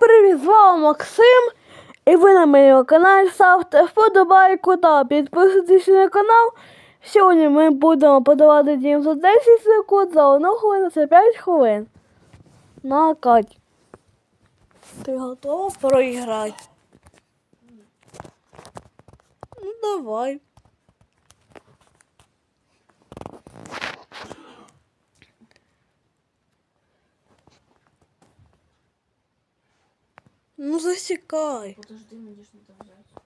привіт! З вами Максим. І ви на моєму каналі ставте вподобайку та підписуйтесь на канал. Сьогодні ми будемо подавати дім за 10 секунд, за 1 хвилину, це 5 хвилин. На Кать. Ти готова проіграти? Ну давай. Ну засікай. Подожди, мне надо взять.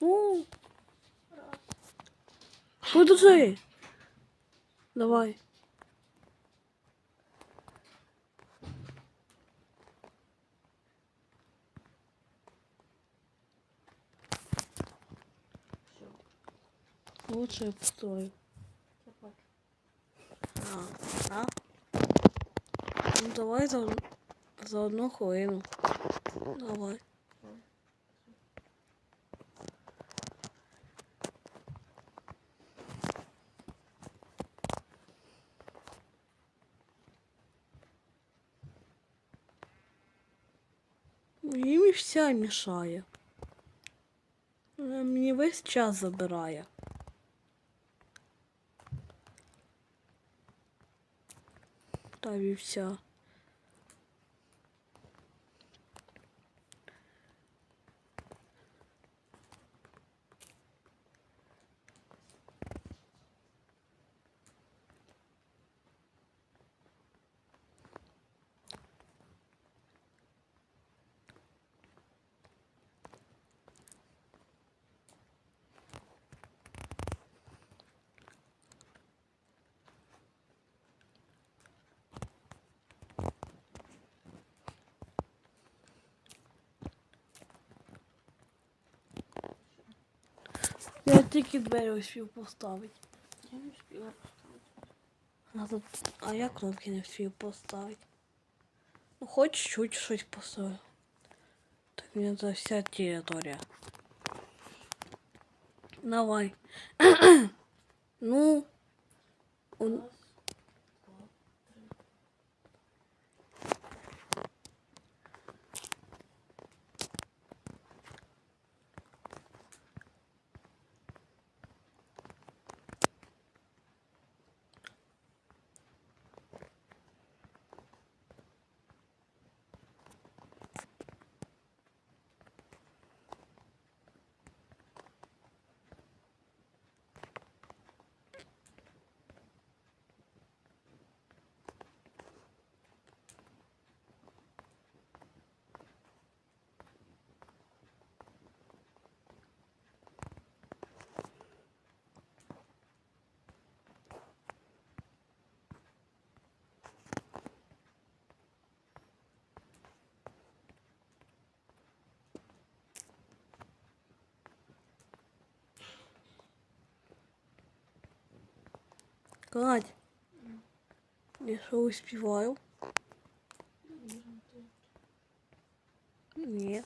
Ну. Подожди. Давай. Лучше я построю. А, а? Ну давай за, за одну хвилину. Давай. Мені вся мішає. Мені весь час забирає. Та Я тільки двері успів поставити. Я не успела поставить. А, тут... а я кнопки не встиг поставити. Ну, хоч чуть щось поставив. Так мені це вся територія. Давай. ну. Он... Кать. Я що успіваю? Ні.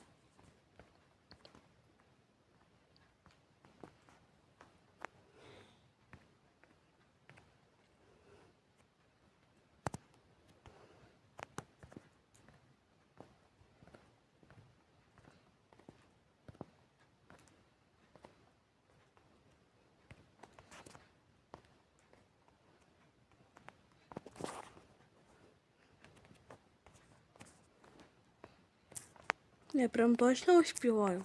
Я прям точно успеваю.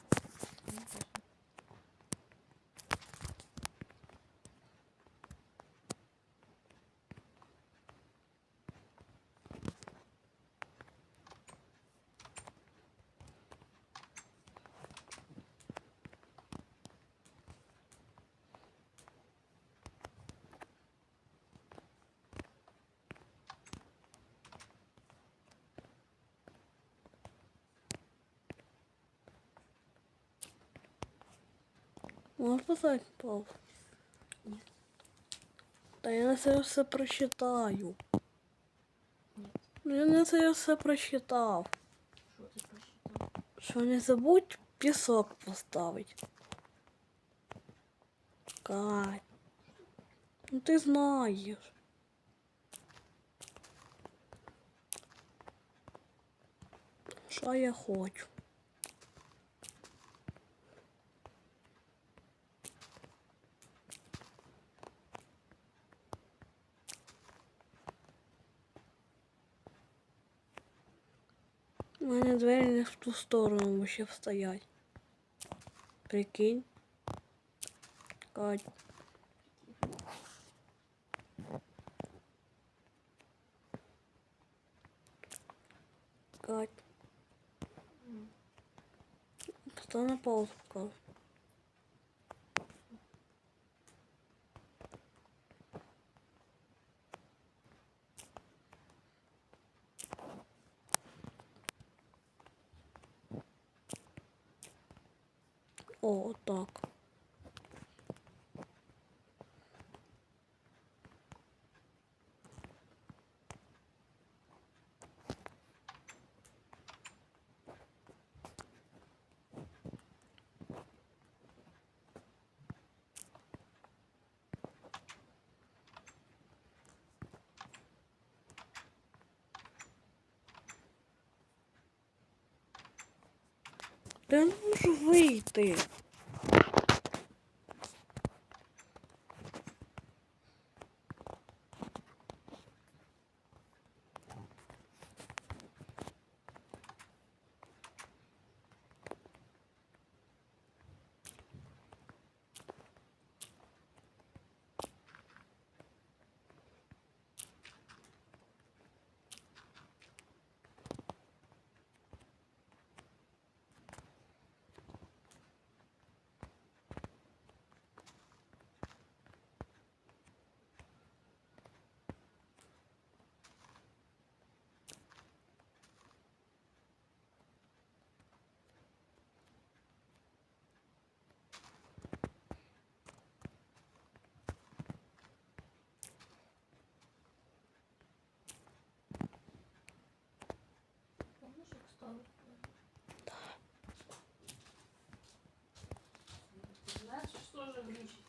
Можешь поставить паузу? Нет. Да я на це все прочитаю. Нет. Ну я на це все прочитав. Что ты прочитал? Що не забудь пісок поставить. Кать. Ну ти знаєш. Що я хочу? У мене двері не в ту сторону ще стоять. Прикинь. Кать. М. Постав на паузу пока. О, так. Та я не можу. Знаешь, что же глючит?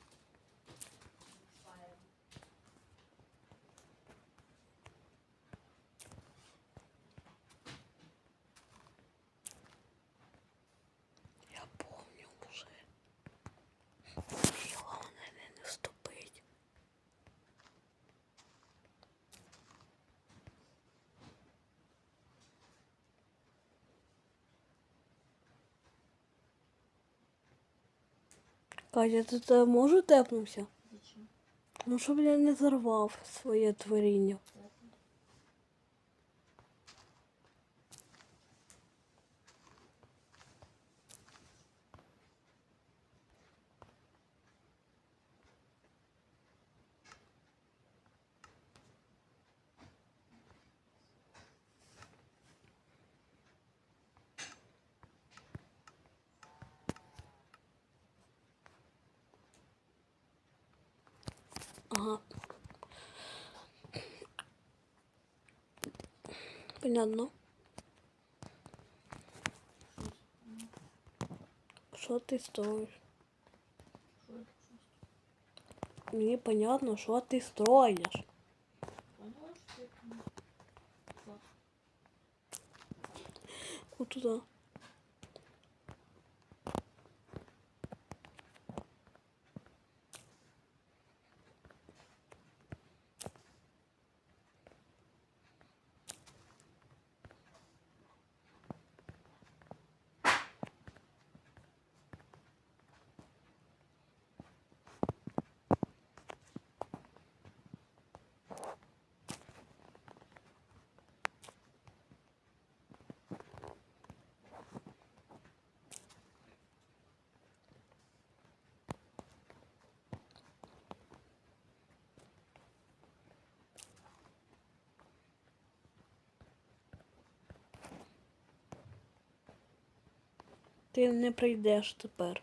Катя, ти те можу тепнувся? Зачем? Ну, щоб я не зарвав своє творіння. Ага. Понятно. Що ти строїш? Что это? Мені понятно, що ти строїш. Поняла, Ти не прийдеш тепер.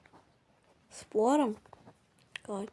Спором? Кать.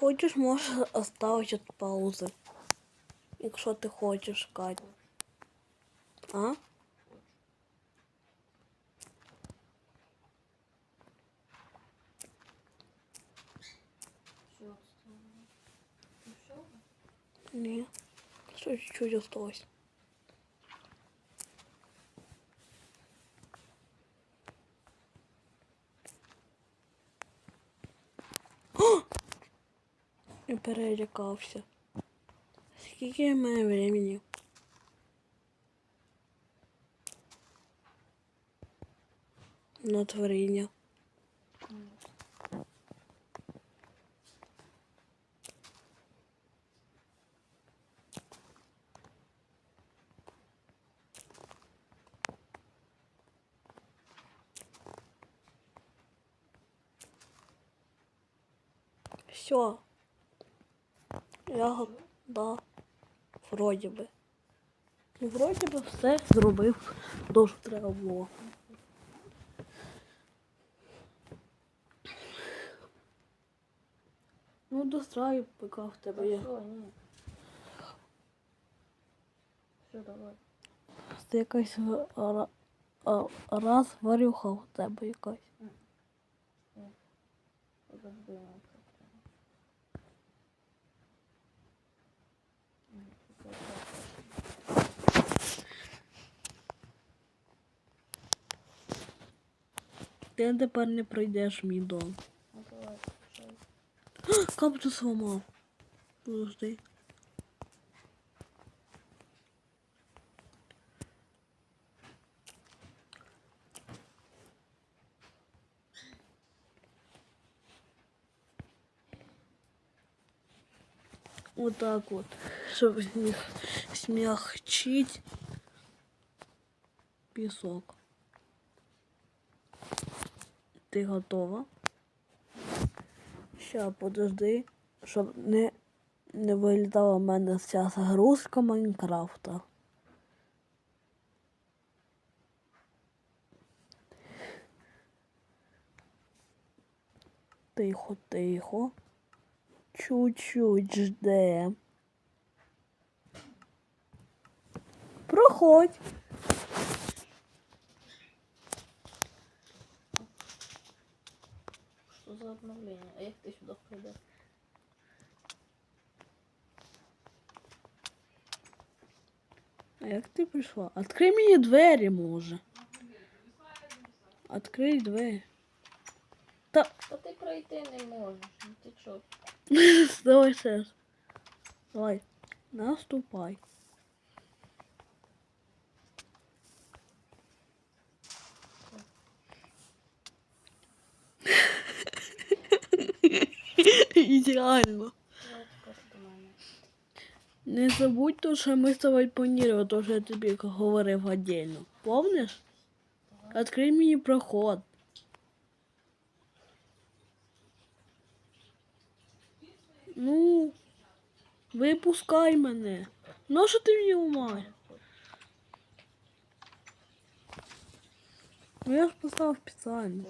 Хочеш, можеш оставити от паузи. Якщо ти хочеш, Кать. А? Ні. Ще чуть-чуть осталось. О! І перелякався. Скільки в мене времени? На творіння. Все. Я да. Вроді би. Ну, вроді би все зробив, то, що треба було. Ну, достраю, поки в тебе є. Все, давай. Це якась раз варюха в тебе якась. Подожди, Ти тепер не пройдеш мій давай, включай. Капту сломав. Подожди. Вот так вот, чтобы смягчить песок. Ти готова? Ща, подожди, щоб не, не вилітала в мене вся загрузка Майнкрафта. Тихо, тихо. Чуть-чуть жде. Проходь. як ти сюди прийдеш? А як ти прийшла? Открий мені двері, може. Открий двері. Та Та ти пройти не можеш. Ну ти що? давай ще раз. Давай. Наступай. Ідеально. Давай тепер до мене. Не забудь то, що ми з тобою планували, то, що я тобі говорив отдельно. Помниш? Открий мені проход. Ну, випускай мене. Ну, що ти мені ламаєш? Ну я ж поставив спеціально.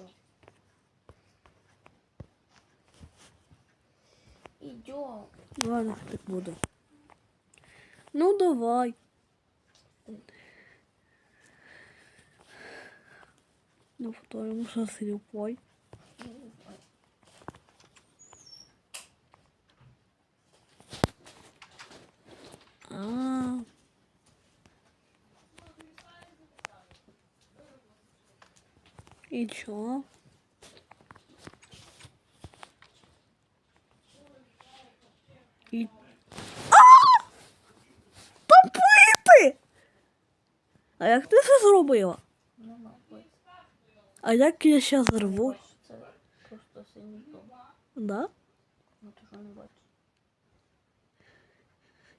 Ідем. Ладно, так буде. Ну давай. Ну, потому что слепой. А. И чё? Тупий ти! А як ти це зробила? А як я зараз рву? Бачиш, це просто синій дом. Да? Ну ти що не бачиш.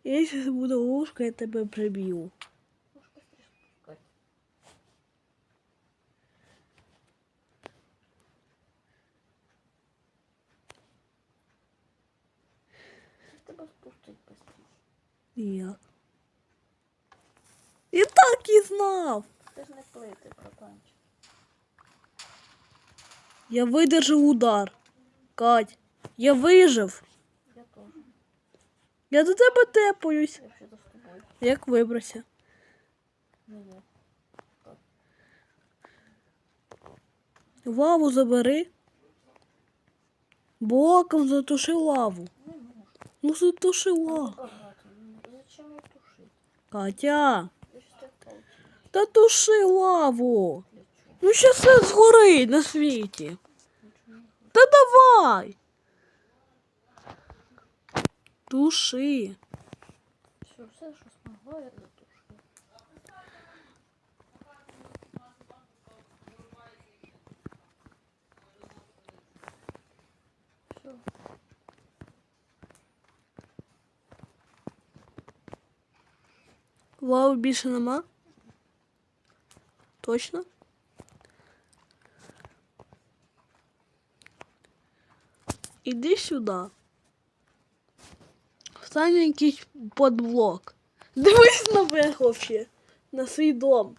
Я зараз буду ложка, я тебе приб'ю. Тебе спустить быстріше. Як? І так і знав. Ти ж не плити, братанчик. Я видержав удар. Кать, я вижив. Я теж. Я до тебе тепаюсь. Я за тобою. Як вибрався? Не є. Лаву забери. Боком затуши лаву. Не можу. Ну затуши лаву. Багато. Ну, Зачем її тушити? Катя, Я ще так получила. та туши лаву. Для чого? Ну ще все згорить на світі. Нічого не хочу. Та давай. Туши. Все, все, що змогла, я Лави більше нема? Точно? Іди сюди. Встань якийсь подблок. Дивись наверх вообще. На свій дом.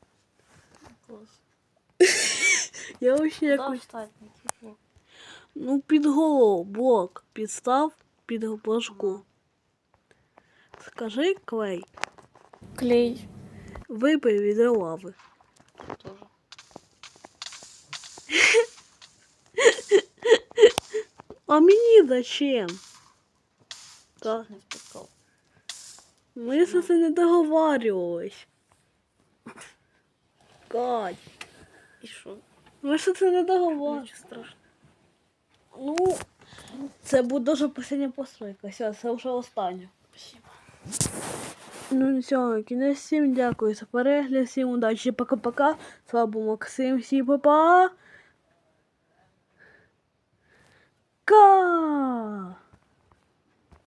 Я вообще якось. на? Ну, під голову блок підстав під башку. Скажи клей, Клей. випий від лави. Тоже. А мені зачем? Так. Не втикав. Ми це не договарювались. Кать, І що? ми ж це не договарювались. Нічого страшного. Ну, це буде дуже остання постройка. Все, це вже останнє. Спасибо. Ну все, кінець всім дякую за перегляд, всім удачі, пока-пока. З вами був Максим, всім па-па. Ка!